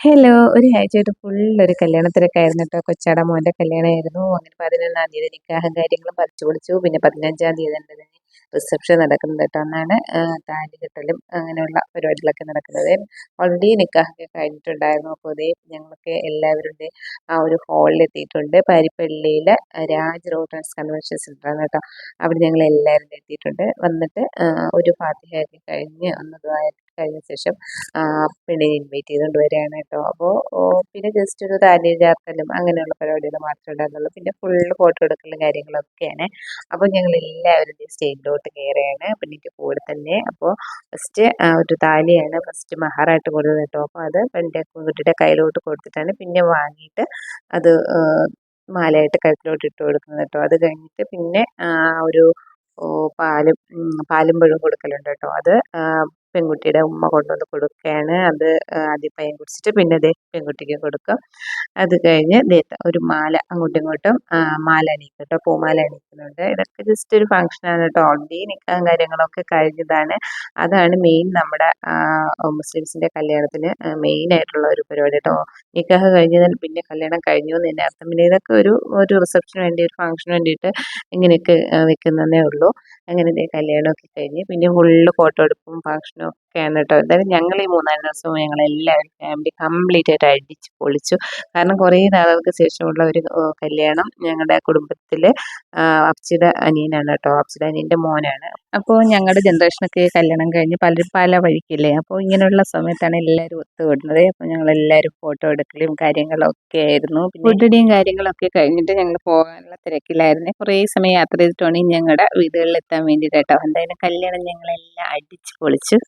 Hello ഒരു ആഴ്ചയായിട്ട് ഫുള്ളൊരു കല്യാണ തിരക്കായിരുന്നു കേട്ടോ കൊച്ചാട മോന്റെ കല്യാണമായിരുന്നു. അങ്ങനെ പതിനൊന്നാം തീയതി നിക്കാഹും കാര്യങ്ങളും പറിച്ചു പൊളിച്ചു പിന്നെ പതിനഞ്ചാം തീയതി തന്നെ റിസപ്ഷൻ നടക്കുന്നത് അന്നാണ് താലി കെട്ടലും അങ്ങനെയുള്ള പരിപാടികളൊക്കെ നടക്കുന്നത്. ഓൾറെഡി നിക്കാഹൊക്കെ കഴിഞ്ഞിട്ടുണ്ടായിരുന്നു. അപ്പോൾ അതേ ഞങ്ങളൊക്കെ എല്ലാവരുടെ ആ ഒരു ഹാളിൽ എത്തിയിട്ടുണ്ട്. പാരിപ്പള്ളിയിലെ രാജ് റോട്ടൻസ് കൺവെൻഷൻ സെന്ററാണ് കേട്ടോ. അവിടെ ഞങ്ങൾ എല്ലാവരും എത്തിയിട്ടുണ്ട്. വന്നിട്ട് ഒരു ഫാത്തിഹയൊക്കെ കഴിഞ്ഞ് ഒന്ന് കഴിഞ്ഞ ശേഷം പെണ്ണിനെ ഇൻവൈറ്റ് ചെയ്തുകൊണ്ട് വരികയാണ് കേട്ടോ. അപ്പോൾ പിന്നെ ജസ്റ്റ് ഒരു താലി ചേർക്കലും അങ്ങനെയുള്ള പരിപാടികൾ മാത്രമേ ഉണ്ടായിരുന്നുള്ളൂ. പിന്നെ ഫുള്ള് ഫോട്ടോ എടുക്കലും കാര്യങ്ങളൊക്കെയാണ്. അപ്പോൾ ഞങ്ങൾ എല്ലാവരും സ്റ്റേജിലോട്ട് കയറുകയാണ് പെണ്ണിന്റെ കൂടെ തന്നെ. അപ്പോൾ ഫസ്റ്റ് ഒരു താലിയാണ് ഫസ്റ്റ് മഹാറായിട്ട് കൊടുത്തത് കേട്ടോ. അപ്പോൾ അത് പെണ്ണിന്റെ കുട്ടിയുടെ കയ്യിലോട്ട് കൊടുത്തിട്ടാണ് പിന്നെ വാങ്ങിയിട്ട് അത് മാലയായിട്ട് കഴുത്തിലോട്ട് ഇട്ട് കൊടുക്കുന്നത് കേട്ടോ. അത് കഴിഞ്ഞിട്ട് പിന്നെ ഒരു പാലും പാലും പഴവും കൊടുക്കലുണ്ട് കേട്ടോ. അത് പെൺകുട്ടിയുടെ ഉമ്മ കൊണ്ടുവന്ന് കൊടുക്കുകയാണ്. അത് ആദ്യം പയ്യൻ കുടിച്ചിട്ട് പിന്നെ ദേ പെൺകുട്ടിക്ക് കൊടുക്കും. അത് കഴിഞ്ഞ് ഒരു മാല അങ്ങോട്ടും ഇങ്ങോട്ടും മാല അണിയിക്കും കേട്ടോ പൂമാല അണിയിക്കുന്നുണ്ട്. ഇതൊക്കെ ജസ്റ്റ് ഒരു ഫംഗ്ഷനാണ് കേട്ടോ. ഓൾറെഡി നിൽക്കാൻ കാര്യങ്ങളൊക്കെ കഴിഞ്ഞതാണ്. അതാണ് മെയിൻ നമ്മുടെ മുസ്ലിംസിന്റെ കല്യാണത്തിന് മെയിൻ ആയിട്ടുള്ള ഒരു പരിപാടി കേട്ടോ. നിക്കാഹ് കഴിഞ്ഞാൽ പിന്നെ കല്യാണം കഴിഞ്ഞു എന്ന് തന്നെ അർത്ഥം പിന്നെ ഇതൊക്കെ ഒരു ഒരു റിസപ്ഷന് വേണ്ടി ഒരു ഫംഗ്ഷന് വേണ്ടിയിട്ട് ഇങ്ങനെയൊക്കെ വെക്കുന്നതേ ഉള്ളൂ. അങ്ങനെ കല്യാണമൊക്കെ കഴിഞ്ഞ് പിന്നെ ഫുള്ള് ഫോട്ടോ എടുപ്പും ഫംഗ്ഷനും ഒക്കെയാണ് കേട്ടോ. എന്തായാലും ഞങ്ങൾ ഈ മൂന്നാൽ ദിവസവും ഞങ്ങൾ എല്ലാവരും ഫാമിലി കംപ്ലീറ്റ് ആയിട്ട് അടിച്ച് പൊളിച്ചു. കാരണം കുറേ നാളുകൾക്ക് ശേഷമുള്ള ഒരു കല്യാണം ഞങ്ങളുടെ കുടുംബത്തിൽ അപ്സിയുടെ അനിയനാണ് കേട്ടോ. അപ്സിയുടെ അനിയന്റെ മോനാണ്. അപ്പോൾ ഞങ്ങളുടെ ജനറേഷനൊക്കെ കല്യാണം കഴിഞ്ഞ് പലരും പല വഴിക്കില്ലേ? അപ്പോൾ ഇങ്ങനെയുള്ള സമയത്താണ് എല്ലാവരും ഒത്തുവിടുന്നത് അപ്പോൾ ഞങ്ങൾ എല്ലാവരും ഫോട്ടോ എടുക്കലും കാര്യങ്ങളൊക്കെ ആയിരുന്നു. ഫുഡിയും കാര്യങ്ങളൊക്കെ കഴിഞ്ഞിട്ട് ഞങ്ങൾ പോകാനുള്ള തിരക്കിലായിരുന്നു. കുറേ സമയം യാത്ര ചെയ്തിട്ടാണ് ഞങ്ങളുടെ വീടുകളിൽ എത്താൻ വേണ്ടിയിട്ട് കേട്ടോ. എന്തായാലും കല്യാണം ഞങ്ങളെല്ലാം അടിച്ച് പൊളിച്ചു